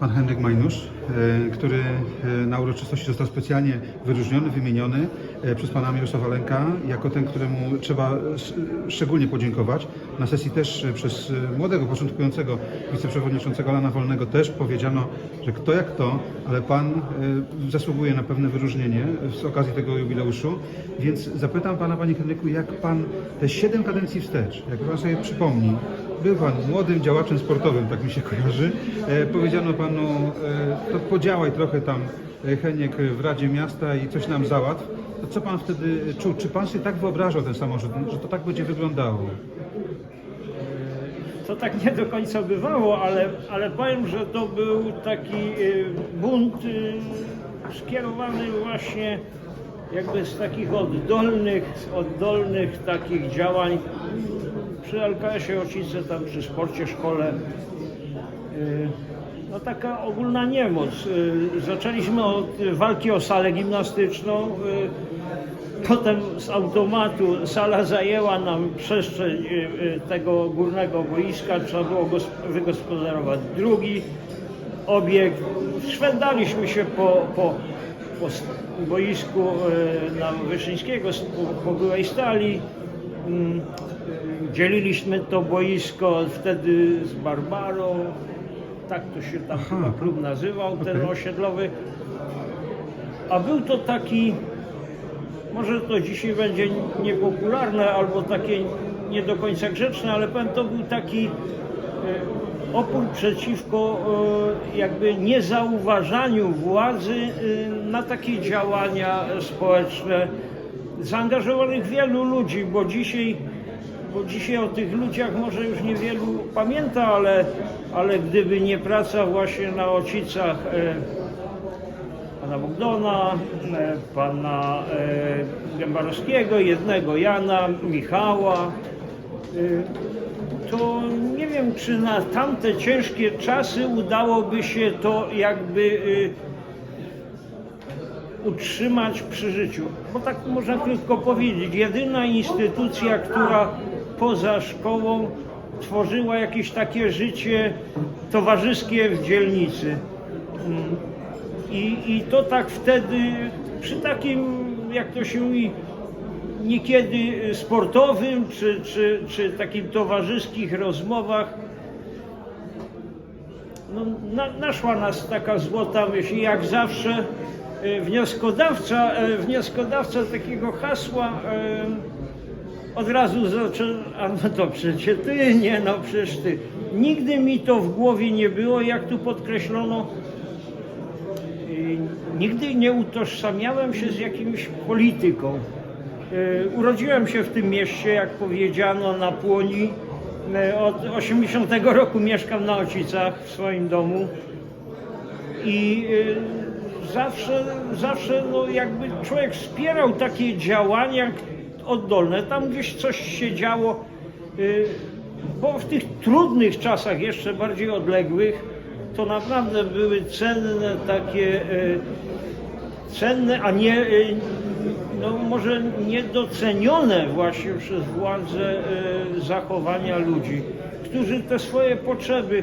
Pan Henryk Majnusz, e, który e, na uroczystości został specjalnie wyróżniony, wymieniony e, przez pana Mirosława Lenka jako ten, któremu trzeba sz- szczególnie podziękować. Na sesji też przez młodego, początkującego wiceprzewodniczącego Lana Wolnego też powiedziano, że kto jak to, ale pan zasługuje na pewne wyróżnienie z okazji tego jubileuszu. Więc zapytam pana, panie Henryku, jak pan te siedem kadencji wstecz, jak pan sobie przypomni, był pan młodym działaczem sportowym, tak mi się kojarzy. E, powiedziano panu, e, to podziałaj trochę tam e, Heniek w Radzie Miasta i coś nam załatw. To co pan wtedy czuł? Czy pan sobie tak wyobrażał ten samorząd, że to tak będzie wyglądało? To tak nie do końca bywało, ale, ale powiem, że to był taki y, bunt y, skierowany właśnie jakby z takich oddolnych, oddolnych takich działań przy LKS-ie Ocice, tam przy sporcie, szkole. Y, No taka ogólna niemoc. Y, Zaczęliśmy od walki o salę gimnastyczną. y, Potem z automatu sala zajęła nam przestrzeń tego górnego boiska, trzeba było gos- wygospodarować drugi obiekt. Szwendaliśmy się po, po, po boisku na Wyszyńskiego, po, po byłej stali. Dzieliliśmy to boisko wtedy z Barbarą. Tak to się tam chyba klub nazywał, ten Okej. osiedlowy. A był to taki może to dzisiaj będzie niepopularne albo takie nie do końca grzeczne, ale powiem, to był taki e, opór przeciwko e, jakby niezauważaniu władzy e, na takie działania społeczne zaangażowanych wielu ludzi, bo dzisiaj, bo dzisiaj o tych ludziach może już niewielu pamięta, ale, ale gdyby nie praca właśnie na Ocicach e, pana Bogdana, e, pana e, Gębarowskiego, jednego Jana, Michała. E, To nie wiem, czy na tamte ciężkie czasy udałoby się to jakby e, utrzymać przy życiu. Bo tak można krótko powiedzieć, jedyna instytucja, która poza szkołą tworzyła jakieś takie życie towarzyskie w dzielnicy. Mm. I, I to tak wtedy, przy takim, jak to się mówi, niekiedy sportowym, czy, czy, czy takim towarzyskich rozmowach, no, na, naszła nas taka złota myśl. Jak zawsze e, wnioskodawca, e, wnioskodawca takiego hasła e, od razu zaczął, a no to przecież ty, nie no przecież ty. Nigdy mi to w głowie nie było, jak tu podkreślono, Nigdy nie utożsamiałem się z jakimś polityką. Y, Urodziłem się w tym mieście, jak powiedziano, na Płoni. Y, Od 80 roku mieszkam na Ocicach w swoim domu. I y, zawsze, zawsze no jakby człowiek wspierał takie działania oddolne. Tam gdzieś coś się działo, y, bo w tych trudnych czasach, jeszcze bardziej odległych, to naprawdę były cenne takie, y, cenne, a nie, y, no może niedocenione właśnie przez władze zachowania ludzi, którzy te swoje potrzeby,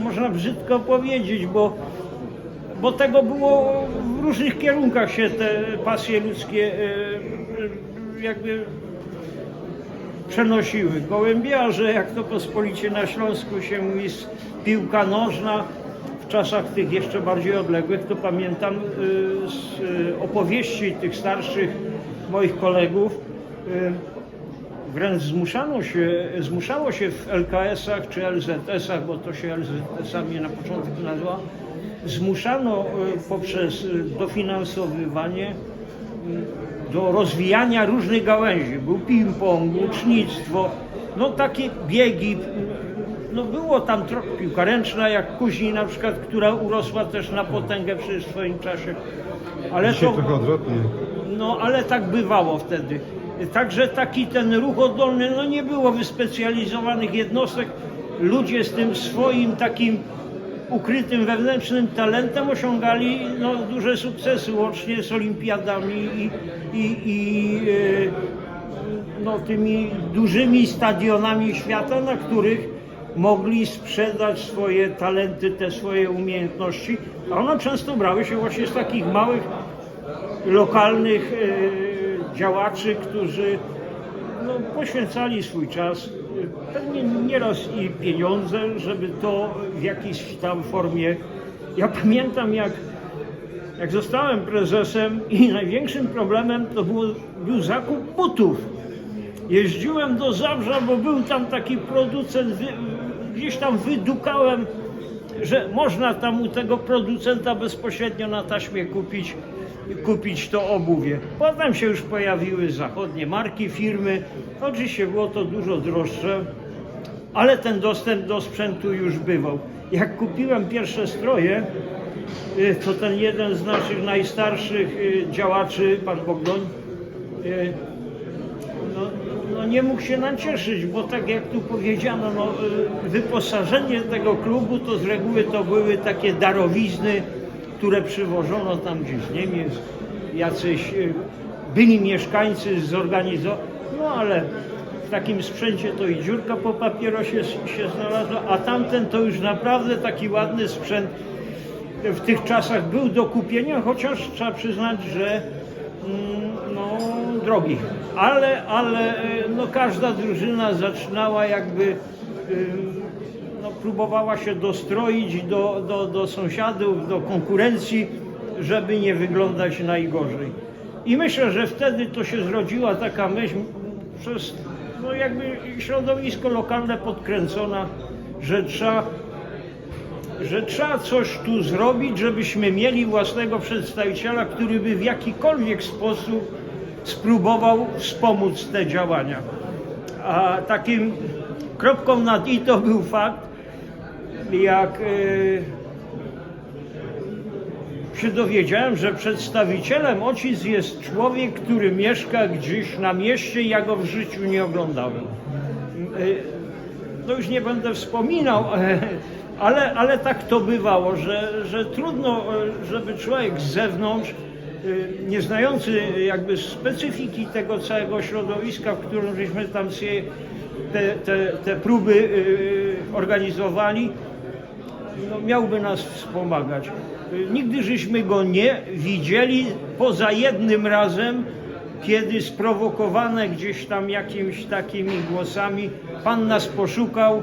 można brzydko powiedzieć, bo bo tego było w różnych kierunkach się te pasje ludzkie jakby przenosiły. Gołębiarze, jak to pospolicie na Śląsku się mówi, piłka nożna. W czasach tych jeszcze bardziej odległych, to pamiętam e, z e, opowieści tych starszych moich kolegów, e, wręcz zmuszano się, zmuszało się w LKS-ach czy LZS-ach, bo to się LZS-ami na początku nazywa, zmuszano poprzez dofinansowywanie do rozwijania różnych gałęzi. Był ping-pong, łucznictwo, no takie biegi. No było tam trochę piłka ręczna, jak później na przykład, która urosła też na potęgę przy swoim czasie. Ale Dzisiaj to, trochę odwrotnie. no ale tak bywało wtedy. Także taki ten ruch oddolny, no nie było wyspecjalizowanych jednostek. Ludzie z tym swoim takim ukrytym wewnętrznym talentem osiągali no, duże sukcesy łącznie z olimpiadami i, i, i e, no, tymi dużymi stadionami świata, na których mogli sprzedać swoje talenty, te swoje umiejętności, a one często brały się właśnie z takich małych, lokalnych e, działaczy, którzy no, poświęcali swój czas, pewnie nieraz i pieniądze, żeby to w jakiejś tam formie. Ja pamiętam, jak, jak zostałem prezesem i największym problemem to było, był zakup butów. Jeździłem do Zabrza, bo był tam taki producent, gdzieś tam wydukałem, że można tam u tego producenta bezpośrednio na taśmie kupić, kupić to obuwie. Potem się już pojawiły zachodnie marki, firmy. Oczywiście było to dużo droższe, ale ten dostęp do sprzętu już bywał. Jak kupiłem pierwsze stroje, y, to ten jeden z naszych najstarszych y, działaczy, pan Bogdoń, y, no, nie mógł się nacieszyć, bo tak jak tu powiedziano, no, y, wyposażenie tego klubu to z reguły to były takie darowizny, które przywożono tam gdzieś z Niemiec, jacyś y, byli mieszkańcy zorganizowali, no ale w takim sprzęcie to i dziurka po papierosie się znalazła, a tamten to już naprawdę taki ładny sprzęt w tych czasach był do kupienia, chociaż trzeba przyznać, że no, drogi. Ale, ale e, no, każda drużyna zaczynała jakby ym, no, próbowała się dostroić do, do, do sąsiadów, do konkurencji, żeby nie wyglądać najgorzej. I myślę, że wtedy to się zrodziła taka myśl przez no, jakby środowisko lokalne podkręcona, że trzeba że trzeba coś tu zrobić, żebyśmy mieli własnego przedstawiciela, który by w jakikolwiek sposób spróbował wspomóc te działania. A takim kropką nad i to był fakt, jak e, się dowiedziałem, że przedstawicielem OCIS jest człowiek, który mieszka gdzieś na mieście, ja go w życiu nie oglądałem. E, no już nie będę wspominał, ale, ale tak to bywało, że, że trudno, e, żeby człowiek z zewnątrz, e, nie znający jakby specyfiki tego całego środowiska, w którym żeśmy tam się te, te, te próby e, organizowali, no, miałby nas wspomagać. Nigdy żeśmy go nie widzieli poza jednym razem, kiedy sprowokowane gdzieś tam jakimiś takimi głosami, pan nas poszukał,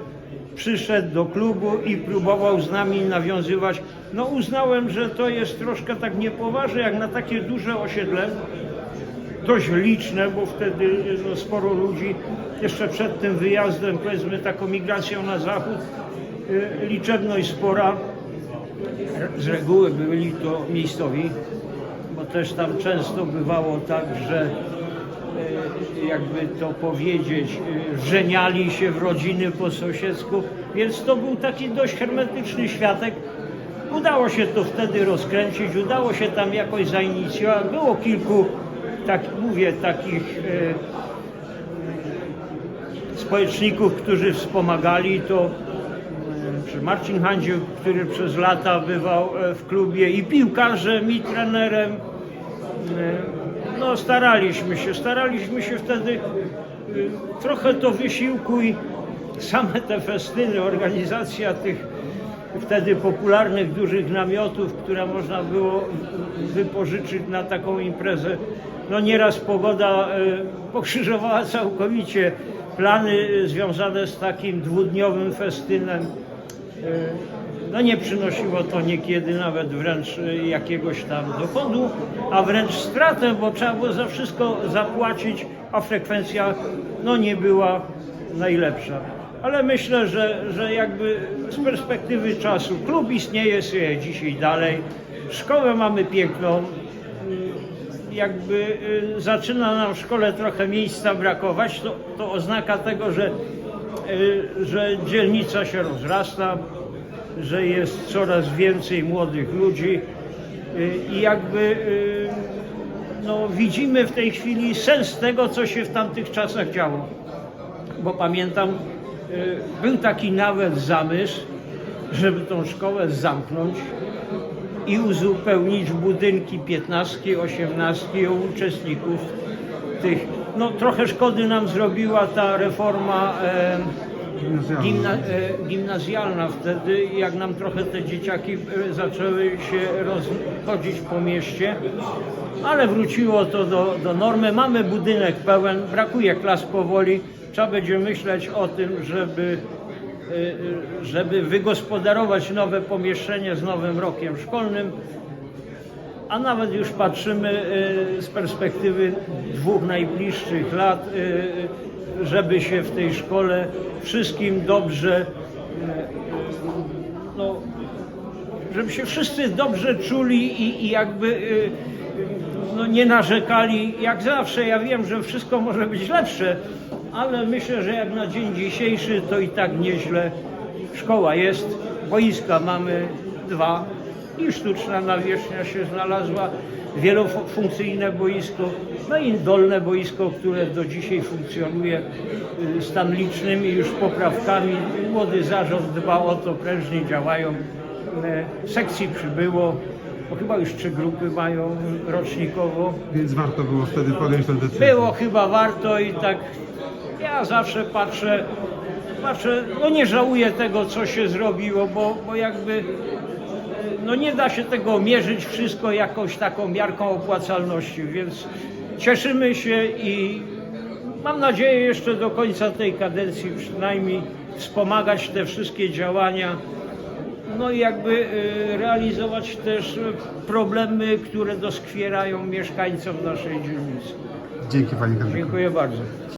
przyszedł do klubu i próbował z nami nawiązywać. No uznałem, że to jest troszkę tak niepoważne, jak na takie duże osiedle, dość liczne, bo wtedy no, sporo ludzi jeszcze przed tym wyjazdem, powiedzmy taką migracją na zachód, y, liczebność spora. Z reguły byli to miejscowi, bo też tam często bywało tak, że jakby to powiedzieć, y, żeniali się w rodziny po sąsiedzku, więc to był taki dość hermetyczny światek. Udało się to wtedy rozkręcić, udało się tam jakoś zainicjować. Było kilku, tak mówię, takich e, społeczników, którzy wspomagali to. e, Marcin Handziuk, który przez lata bywał e, w klubie i piłkarzem, i trenerem. E, No staraliśmy się, staraliśmy się wtedy e, trochę to wysiłku i same te festyny, organizacja tych wtedy popularnych dużych namiotów, które można było wypożyczyć na taką imprezę. No nieraz pogoda e, pokrzyżowała całkowicie plany e, związane z takim dwudniowym festynem. No nie przynosiło to niekiedy nawet wręcz e, jakiegoś tam dochodu, a wręcz stratę, bo trzeba było za wszystko zapłacić, a frekwencja no nie była najlepsza. Ale myślę, że, że jakby z perspektywy czasu klub istnieje sobie dzisiaj dalej. Szkołę mamy piękną. Jakby y, zaczyna nam w szkole trochę miejsca brakować, to, to oznaka tego, że, y, że dzielnica się rozrasta, że jest coraz więcej młodych ludzi y, i jakby y, no, widzimy w tej chwili sens tego, co się w tamtych czasach działo bo pamiętam, y, był taki nawet zamysł, żeby tą szkołę zamknąć i uzupełnić budynki 15, 18 o uczestników tych. No trochę szkody nam zrobiła ta reforma e, Gimnazjalna. Gimna, e, gimnazjalna wtedy, jak nam trochę te dzieciaki e, zaczęły się rozchodzić po mieście, ale wróciło to do, do normy. Mamy budynek pełen, brakuje klas powoli. Trzeba będzie myśleć o tym, żeby, e, e, żeby wygospodarować nowe pomieszczenie z nowym rokiem szkolnym. A nawet już patrzymy e, z perspektywy dwóch najbliższych lat, e, żeby się w tej szkole wszystkim dobrze, e, no, żeby się wszyscy dobrze czuli i, i jakby e, no, nie narzekali. Jak zawsze, ja wiem, że wszystko może być lepsze, ale myślę, że jak na dzień dzisiejszy to i tak nieźle. Szkoła jest, boiska mamy dwa i sztuczna nawierzchnia się znalazła, wielofunkcyjne boisko, no i dolne boisko, które do dzisiaj funkcjonuje y, stan licznymi już poprawkami. Młody zarząd dba o to, prężnie działają. E, Sekcji przybyło, bo chyba już trzy grupy mają rocznikowo. Więc warto było wtedy podjąć tę decyzję. Było chyba warto i tak ja zawsze patrzę, patrzę, no nie żałuję tego, co się zrobiło, bo, bo jakby no nie da się tego mierzyć wszystko jakąś taką miarką opłacalności, więc cieszymy się i mam nadzieję jeszcze do końca tej kadencji przynajmniej wspomagać te wszystkie działania, no i jakby y, realizować też problemy, które doskwierają mieszkańcom naszej dzielnicy. Dzięki Panie Henryku. Dziękuję bardzo.